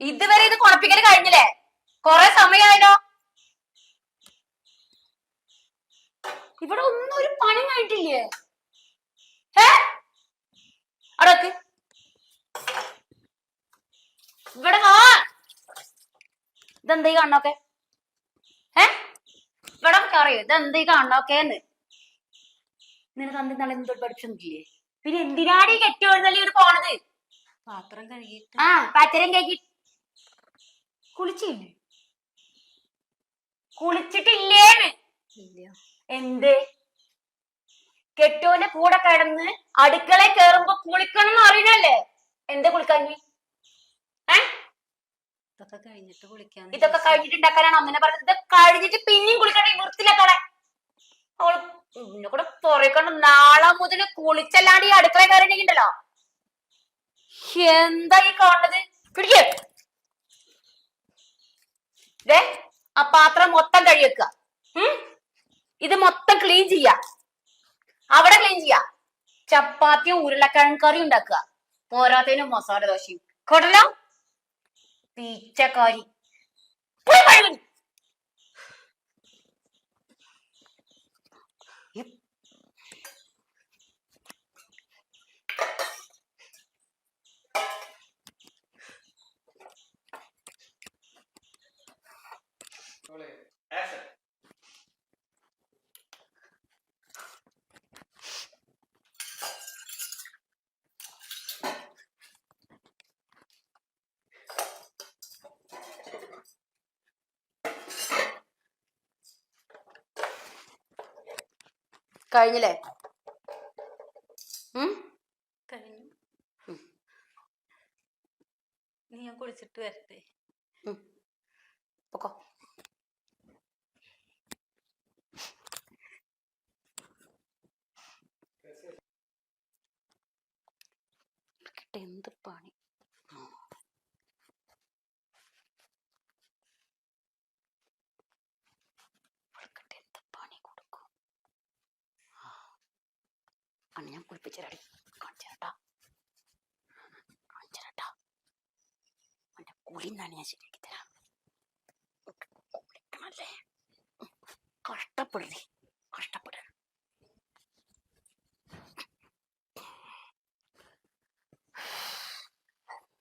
ഇതുവരെ ഇത് കുഴപ്പിക്കൽ കഴിഞ്ഞില്ലേ? കൊറേ സമയമായല്ലോ ഇവിടെ ഒന്നും ഒരു പണി കഴിഞ്ഞിട്ടില്ലേ? ഏ അടക്ക് ഇവിടെ വാ. ഇതെന്തായി കാണണോക്കെ? ഏ ഇവിടെ അറിയോ ഇതെന്തായി കാണണോക്കേന്ന്? നിനക്ക് അന്ന് നാളെ എന്തോ പഠിച്ചൊന്നുമില്ലേ? പിന്നെ എന്തിനാണ് ഈ ഒഴുന്നല്ലേ ഇവിടെ പോണത്? പാത്രം കഴുകി ആ പാത്രം കേക്കി കുളിച്ചില്ലേ? കുളിച്ചിട്ടില്ലേന്ന്. എന്ത്? കെട്ടോന്റെ കൂടെ കിടന്ന് അടുക്കളെ കേറുമ്പോ കുളിക്കണം എന്ന് അറിയണല്ലേ? എന്താ കുളിക്കാഞ്ഞി ഇതൊക്കെ കഴിഞ്ഞിട്ട് കുളിക്കാൻ ഇതൊക്കെ കഴിഞ്ഞിട്ടുണ്ടാക്കാനാണ് അങ്ങനെ പറഞ്ഞത്. ഇത് കഴിഞ്ഞിട്ട് പിന്നെയും കുളിക്കണേ വൃത്തിയിലാക്കണേ അവൾ എന്നെ കൂടെ പുറകണ്ട് നാളെ മുതൽ കുളിച്ചല്ലാണ്ട് ഈ അടുക്കള കയറിയിട്ടുണ്ടല്ലോ എന്താ ഈ കാണുന്നത്? പിടിക്കേ. ദേ ആ പാത്രം മൊത്തം കഴിവെക്കുക ഇത് മൊത്തം ക്ലീൻ ചെയ്യ. അവിടെ ക്ലീൻ ചെയ്യ. ചപ്പാത്തിയും ഉരുളക്കിഴങ്ങ് കറി ഉണ്ടാക്കുക. പോരാത്തതിനും മസാല ദോശയും. കേട്ടല്ലോ? പീച്ചക്കാരി പോയി. കഴിഞ്ഞില്ലേ? കഴിഞ്ഞു. നീ ഞാൻ കുളിച്ചിട്ട് വരട്ടെ. പൊക്കോ. എന്ത് പണി ഇവൾക്കിട്ട് എന്ത് പണി കൊടുക്കും അന്ന് ഞാൻ കുളിപ്പിച്ചരടി കാണിച്ചേട്ടാ ചേട്ടാ അവന്റെ കുളി എന്നാണ് ഞാൻ ശരിയാക്കി തരാം. കുളിക്കണല്ലേ? കഷ്ടപ്പെടേ. കഷ്ടപ്പെടുക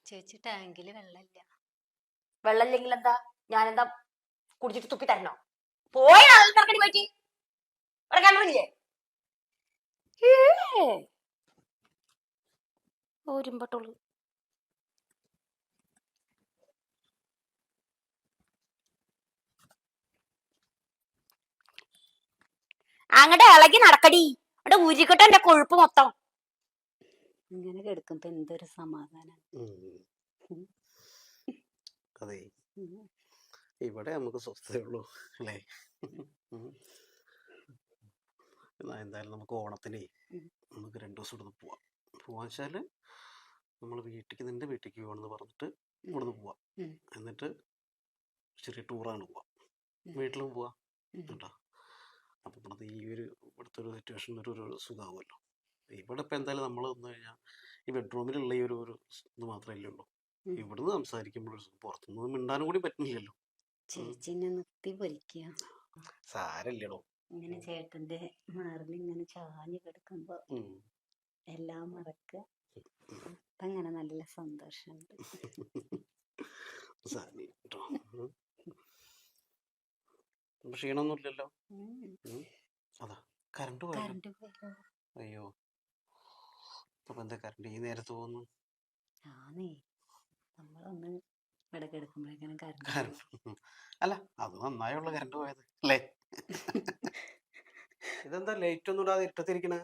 ചേച്ചി ടാങ്കിൽ വെള്ളമില്ല. വെള്ളമില്ലെങ്കിൽ എന്താ ഞാൻ എന്താ കുടിച്ചിട്ട് തുപ്പി തരണോ? പോയി ആളും തിറക്കടി പറ്റി ഇവിടെ കണ്ടില്ലേ ഓരുമ്പട്ടുള്ളു അങ്ങടെ ഇളകി നടക്കടി. അവിടെ ഉരുക്കട്ടെ എന്റെ കൊഴുപ്പ് മൊത്തം. ഇങ്ങനെ കിടക്കുമ്പോ എന്തൊരു സമാധാനം. അതെ. ഇവിടെ നമുക്ക് സ്വസ്ഥതയുള്ളൂ അല്ലേ? എന്നാ എന്തായാലും നമുക്ക് ഓണത്തിന് നമുക്ക് രണ്ടു ദിവസം കൂടെ പോവാം. പോവാന്ന് വെച്ചാൽ നമ്മൾ വീട്ടിലേക്ക് നിന്റെ വീട്ടിലേക്ക് പോകണമെന്ന് പറഞ്ഞിട്ട് ഇവിടുന്ന് പോവാം. എന്നിട്ട് ചെറിയ ടൂറാണ് പോവാം. വീട്ടിലും പോവാം. കേട്ടോ അപ്പം ഇവിടുത്തെ ഈ ഒരു ഇവിടുത്തെ ഒരു സിറ്റുവേഷൻ ഒരു ഒരു സുഖമാവുമല്ലോ ഇവിടെ ഇപ്പം എന്തായാലും നമ്മൾ വന്നു കഴിഞ്ഞാൽ ഈ ബെഡ്റൂമിലുള്ള ഈ ഒരു ഒരു ഇത് മാത്രമല്ലേ ഉള്ളൂ. ഇവിടുന്ന് സംസാരിക്കുമ്പോൾ പുറത്തുനിന്ന് മിണ്ടാനും കൂടി പറ്റുന്നില്ലല്ലോ. ചേച്ചി എന്നെ നിർത്തി പൊരിക്കുക സാരല്ലടോ. ഇങ്ങനെ ചേട്ടന്റെ മാറിൽ ഇങ്ങനെ ചാഞ്ഞു കിടക്കുമ്പോ. എല്ലാം മറക്കുക അപ്പൊ അങ്ങനെ നല്ല സന്തോഷമുണ്ട്. ക്ഷീണമൊന്നുമില്ലല്ലോ അതാ കറണ്ട് പോയല്ലോ അയ്യോ. അപ്പൊ എന്താ കറണ്ട്? ഈ നേരത്ത് പോകുന്നു? ആന്നേ നമ്മളൊന്ന് ഇവിടെ കിടക്കുമ്പോഴേക്കാണ് കറണ്ട് അല്ല അത് നന്നായുള്ള കറണ്ട് പോയത് അല്ലേ? ഇതെന്താ ലൈറ്റ് ഒന്നും ഇടാതെ ഇട്ടത്തിരിക്കണ?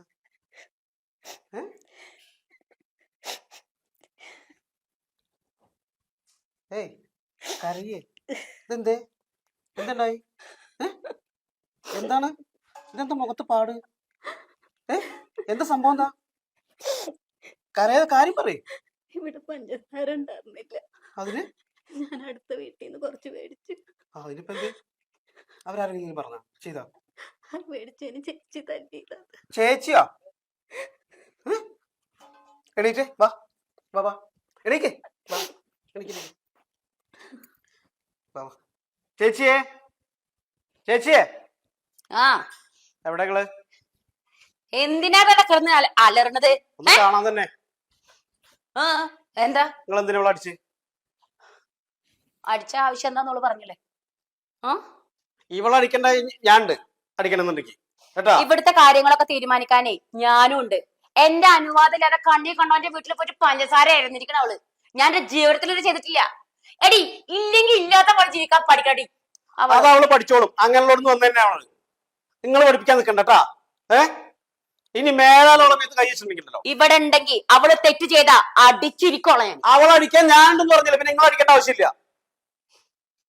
ഏയ് കറിയേ ഇതെന്തേ? എന്തുണ്ടായി? എന്താണ്? ഇതെന്താ മുഖത്ത് പാട്? ഏ? എന്താ സംഭവം എന്താ? കരയാതെ കാര്യം പറയേ. ഇവിടെ പഞ്ചസാര ഉണ്ടായിരുന്നില്ല. അതിന്? ഞാൻ അടുത്ത വീട്ടിൽ നിന്ന് കുറച്ച് മേടിച്ചു. ആ അതിനിപ്പോ എന്ത്? അവരാരെങ്കിലും പറഞ്ഞ? ചെയ്താ? ആ മേടിച്ചതിന് ചേച്ചി തല്ലിയതാ. ചേച്ചിയാ? എണീറ്റ് വാ വാ വാ. എണീക്ക് വാ എണീക്ക് എണീക്ക്. ചേച്ചിയെ ചേച്ചിയെ. ആ. എവിടെ നിങ്ങൾ എന്തിനാ ഇവിടെ കിടന്ന് അല- അലറണത്? ഒന്ന് കാണാൻ തന്നെ. ആ എന്താ? നിങ്ങൾ എന്തിനാ ഇവിടെ അടിച്ച്? അടിച്ച ആവശ്യം എന്താന്നോൾ പറഞ്ഞില്ലേ? ആ? ഇവളെ അടിക്കണ്ട ഞാൻ ഉണ്ട് അടിക്കണമെന്നുണ്ടെങ്കിൽ കേട്ടാ? ഇവിടുത്തെ കാര്യങ്ങളൊക്കെ തീരുമാനിക്കാനേ ഞാനും ഉണ്ട്. എന്റെ അനുവാദം ഇല്ലാതെ കണ്ണി കണ്ടോന്റെ വീട്ടിൽ പോയിട്ട് പഞ്ചസാര ആയിരുന്നിരിക്കണ അവൾ. ഞാൻ എന്റെ ജീവിതത്തിൽ ഇത് ചെയ്തിട്ടില്ല. എടി ഇല്ലെങ്കിൽ ഇല്ലാത്ത പോലെ ജീവിക്കാൻ പഠിക്കടി. അത് അവൾ. പഠിച്ചോളും. അങ്ങനെയുള്ളോടന്ന് വന്നു തന്നെ അവൾ. നിങ്ങൾ പഠിപ്പിക്കാൻ നിൽക്കണ്ടാ ഏ? ഇനി മേലാലോളം മേത്ത് കൈ വെച്ചിട്ടുണ്ടെങ്കിലോ ഇവിടെ ഉണ്ടെങ്കിൽ അവൾ തെറ്റ് ചെയ്ത അടിച്ചിരിക്കോളെ അവൾ അടിക്കാൻ ഞാൻ ഉണ്ടെന്ന് പറഞ്ഞില്ല. പിന്നെ നിങ്ങൾ അടിക്കേണ്ട ആവശ്യമില്ല.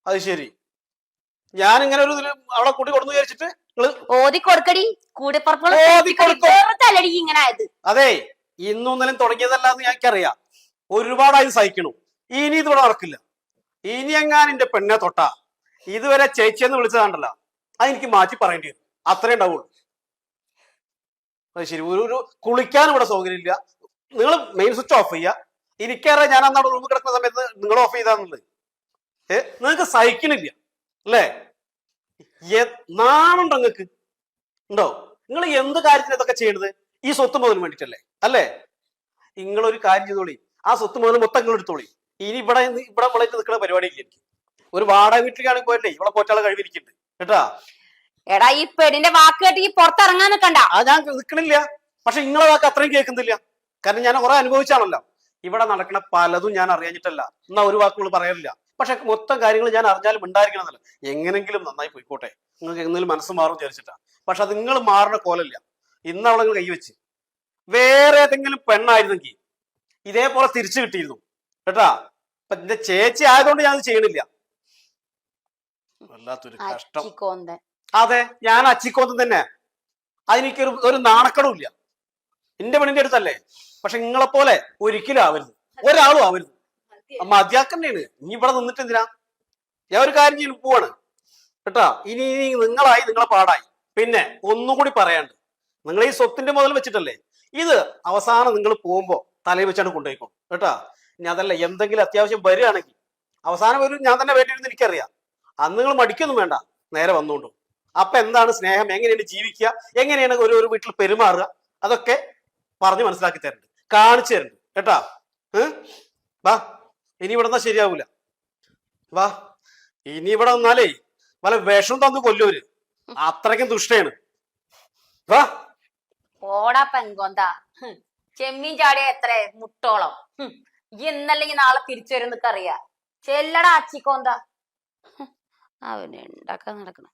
അത് ശരി. ഞാൻ ഇങ്ങനെ ഒരു അവളെ കൂട്ടി കൊടുന്നു വിചാരിച്ചിട്ട് ഓതി കൊടുക്കടി. തലടി ഇങ്ങനെ ആയത് അതെ ഇന്നും ഇന്നലെയും തുടങ്ങിയതല്ല എന്ന് എനിക്കറിയാം. ഒരുപാടായി സഹിക്കണു. ഇനി ഇതിവിടെ നടക്കില്ല. ഇനി എങ്ങാൻ എന്റെ പെണ്ണെ തൊട്ടാ. ഇതുവരെ ചേച്ചിയെന്ന് വിളിച്ചതാണ്ടല്ലോ. അതെനിക്ക് മാറ്റി പറയേണ്ടി വരും. അത്രേ ഉണ്ടാവുള്ളൂ. അത് ശരി. ഒരു ഒരു കുളിക്കാൻ ഇവിടെ സൗകര്യമില്ല. നിങ്ങൾ മെയിൻ സ്വിച്ച് ഓഫ് ചെയ്യുക എനിക്കറിയാം ഞാൻ അന്നാണ് റൂമിൽ കിടക്കുന്ന സമയത്ത് നിങ്ങൾ ഓഫ് ചെയ്താന്നുള്ളത്. ഏഹ് നിങ്ങൾക്ക് സഹിക്കണില്ല. അല്ലേ? നാണുണ്ടോ നിങ്ങൾക്ക് ഉണ്ടോ? നിങ്ങൾ എന്ത് കാര്യത്തിന് ഇതൊക്കെ ചെയ്യണത്? ഈ സ്വത്ത് മുതൽ വേണ്ടിട്ടല്ലേ അല്ലേ? നിങ്ങൾ ഒരു കാര്യം ചെയ്തോളി. ആ സ്വത്ത് മുതൽ മൊത്തം നിങ്ങൾ എടുത്തോളി. ഇനി ഇവിടെ ഇവിടെ വിളയിട്ട് നിൽക്കുന്ന പരിപാടി ഇല്ല എനിക്ക് ഒരു വാടക വീട്ടിലേക്കാണെങ്കിൽ പോയല്ലേ ഇവിടെ പോറ്റാളെ കഴിവിരിക്കുന്നുണ്ട് കേട്ടാ? എടാ ഈ പെണ്ണിന്റെ വാക്ക് കേട്ട് ഈ പുറത്തിറങ്ങാൻ നിൽക്കണ്ട ആ ഞാൻ നിൽക്കണില്ല പക്ഷെ നിങ്ങളെ വാക്ക് അത്രയും കേൾക്കുന്നില്ല. കാരണം ഞാൻ കുറെ അനുഭവിച്ചാണല്ലോ. ഇവിടെ നടക്കുന്ന പലതും ഞാൻ അറിയാഞ്ഞിട്ടല്ല. എന്നാ ഒരു വാക്കുകൾ പറയാറില്ല. പക്ഷെ മൊത്തം കാര്യങ്ങൾ ഞാൻ അറിഞ്ഞാലും ഉണ്ടായിരിക്കണമെന്നല്ല. എങ്ങനെങ്കിലും നന്നായി പോയിക്കോട്ടെ. നിങ്ങൾക്ക് എന്തെങ്കിലും മനസ്സ് മാറും വിചാരിച്ചിട്ടാണ് പക്ഷെ അത് നിങ്ങൾ മാറുന്ന കോലല്ല. ഇന്ന് അവളെ നിങ്ങൾ കൈവച്ച് വേറെ ഏതെങ്കിലും പെണ്ണായിരുന്നെങ്കിൽ ഇതേപോലെ തിരിച്ചു കിട്ടിയിരുന്നു. കേട്ടാ? അപ്പൊ എന്റെ ചേച്ചി ആയതുകൊണ്ട് ഞാൻ അത് ചെയ്യണില്ല. വല്ലാത്തൊരു കഷ്ടം. അതെ ഞാൻ അച്ചിക്കോന്തൻ തന്നെ. അതിനൊരു ഒരു നാണക്കടവും ഇല്ല. എന്റെ പെണ്ണിന്റെ അടുത്തല്ലേ. പക്ഷെ നിങ്ങളെപ്പോലെ ഒരിക്കലും ആവരുത്. ഒരാളും ആവരുത്. മതിയാക്കന്നെയാണ് ഇനി ഇവിടെ നിന്നിട്ട് എന്തിനാ? ഞാൻ ഒരു കാര്യം ചെയ്യും പോവാണ്. കേട്ടോ? ഇനി ഇനി നിങ്ങളായി നിങ്ങളെ പാടായി. പിന്നെ ഒന്നുകൂടി പറയാണ്ട് നിങ്ങൾ ഈ സ്വത്തിന്റെ മുതൽ വെച്ചിട്ടല്ലേ? ഇത് അവസാനം നിങ്ങൾ പോകുമ്പോ തലയിൽ വെച്ചാണ് കൊണ്ടുപോയിക്കോ. കേട്ടോ? ഇനി അതല്ല എന്തെങ്കിലും അത്യാവശ്യം വരികയാണെങ്കിൽ. അവസാനം ഒരു ഞാൻ തന്നെ വേണ്ടിയിരുന്ന് എനിക്കറിയാം. അന്ന് നിങ്ങൾ മടിക്കൊന്നും വേണ്ട. നേരെ വന്നുകൊണ്ടു അപ്പൊ എന്താണ് സ്നേഹം? എങ്ങനെയാണ് ജീവിക്കുക? എങ്ങനെയാണ് ഒരു ഒരു വീട്ടിൽ പെരുമാറുക? അതൊക്കെ പറഞ്ഞ് മനസ്സിലാക്കി തരുന്നുണ്ട് കാണിച്ചു തരുന്നുണ്ട് കേട്ടാ? ഏഹ് വാ ഇനി ഇവിടെ നിന്നാ ശരിയാവൂല. വാ. ഇനി ഇവിടെ വന്നാലേ വല്ല വിഷം തന്നു കൊല്ലൂര് അത്രയ്ക്കും ദുഷ്ടയാണ്. വാ. പോടാ പെങ്കോന്ത. ചെമ്മീൻ ചാടിയ എത്ര? മുട്ടോളം. ഇയ്യ് നാളെ തിരിച്ചു വരും എന്നൊക്കെ അറിയാ. ചെല്ലടാ അച്ചിക്കോന്ത അവന് ഉണ്ടാക്കാൻ നടക്കണം?